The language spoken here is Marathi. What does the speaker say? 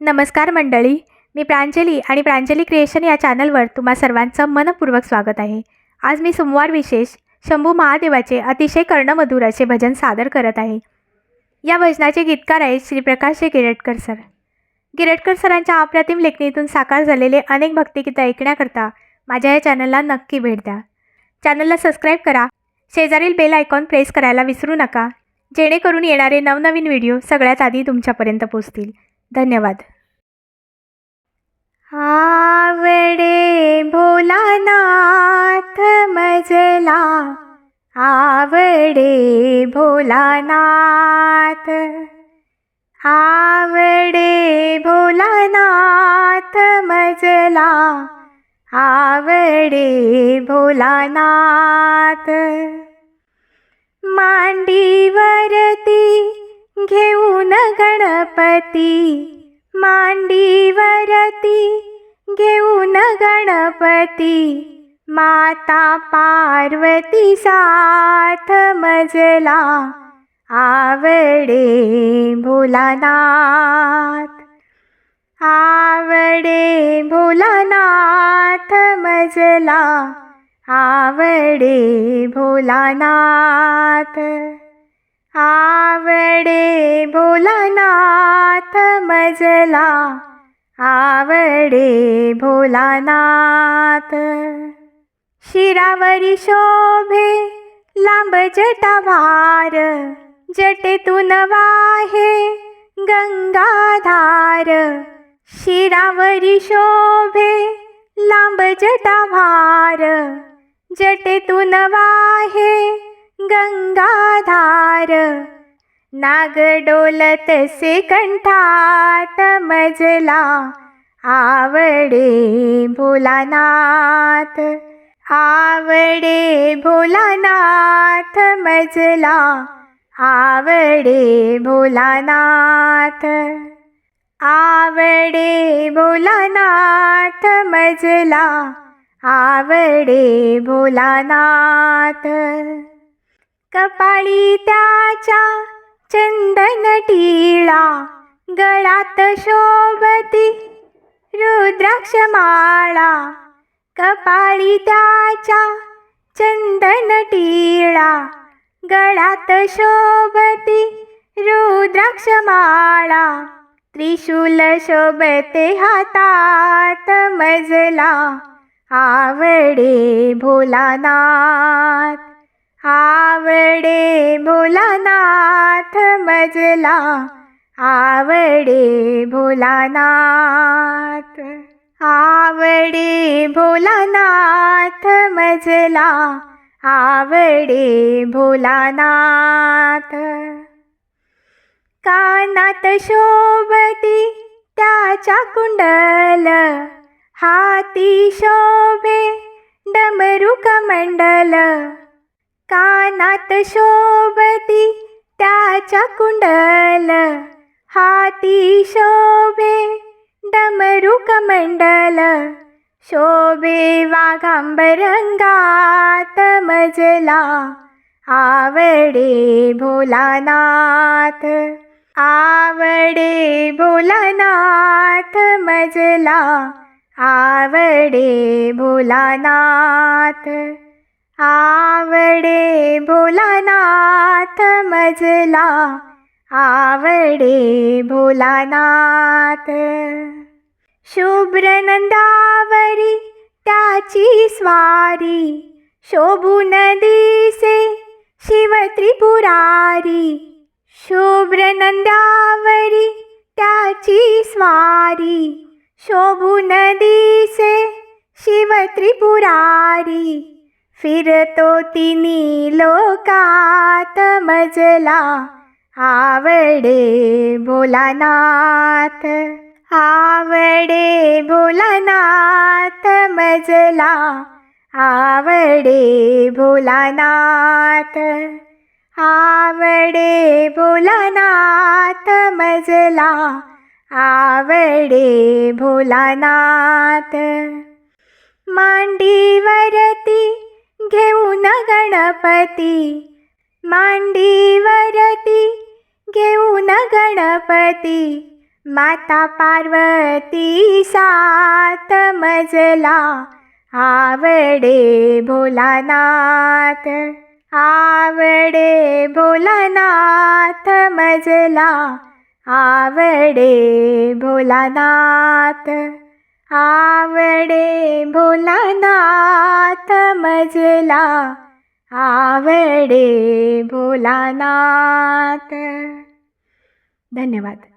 नमस्कार मंडळी मी प्रांजली आणि प्रांजली क्रिएशन या चॅनलवर तुम्हा सर्वांचं मनपूर्वक स्वागत आहे. आज मी सोमवार विशेष शंभू महादेवाचे अतिशय कर्णमधुर असे भजन सादर करत आहे. या भजनाचे गीतकार आहेत श्री प्रकाश गिरटकर सर. गिरटकर सरांच्या अप्रतिम लेखणीतून साकार झालेले अनेक भक्तिगीतं ऐकण्याकरता माझ्या या चॅनलला नक्की भेट द्या. चॅनलला सबस्क्राईब करा शेजारील बेल आयकॉन प्रेस करायला विसरू नका जेणेकरून येणारे नवनवीन व्हिडिओ सगळ्यात आधी तुमच्यापर्यंत पोचतील धन्यवाद. आवडे भोलानाथ मजला आवडे भोलानाथ आवडे भोलानाथ मजला आवडे भोलानाथ. मांडीवरती घेऊन गणपती. मांडीवरती घेऊन गणपती. माता पार्वती साथ मजला. आवडे भोलानाथ. आवडे भोलानाथ मजला. आवडे भोलानाथ. आवडे भोलानाथ मजला. आवडे भोलानाथ. शिरावरी शोभे लांब जटावार जटेतून वाहे गंगाधार. शिरावरी शोभे लांब जटा भार जटेतून वाहे धार नाग डोलत से कंठात मजला आवडे भोलानाथ. आवडे भोलानाथ मजला आवडे भोलानाथ. आवडे भोलानाथ मजला आवडे भोलानाथ. कपाळी त्याच्या चंदन टिळा गळात शोभती रुद्राक्ष माळा कपाळी त्याच्या चंदन टिळा गळात शोभती रुद्राक्ष माळा त्रिशूल शोभते हातात मजला आवडे भोलानाथ. आवडे भोलानाथ मजला आवडे भोलानाथ आवडे भोलानाथ मजला आवडे भोलानाथ. कानात शोभती त्याच्या कुंडल हाती शोभे डमरू कमंडल कानात शोभती त्याच्या कुंडल. हाती शोभे डमरू कमंडल शोभे वाघांबरंगात मजला. आवडे भोलानाथ. आवडे भोलानाथ मजला. आवडे भोलानाथ. आवडे भोलानाथ मजला. आवडे भोलानाथ. शुभ्र नंदावरी त्याची स्वारी. शोभून दिसे शिव त्रिपुरारी शुभ्र नंदावरी त्याची स्वारी. शोभून दिसे शिव त्रिपुरारी फिरतो तिनी लोकात मजला. आवडे भोलानाथ आवडे भोलानाथ मजला. आवडे भोलानाथ आवडे भोलानाथ मजला. आवडे भोलानाथ. मांडीवरती घेऊन गणपती. मांडीवरती घेऊन गणपती. माता पार्वती सात मजला. आवडे भोलानाथ. आवडे भोलानाथ मजला. आवडे भोलानाथ. आवडे भोलानाथ समजला आवडे भोलानाथ. धन्यवाद.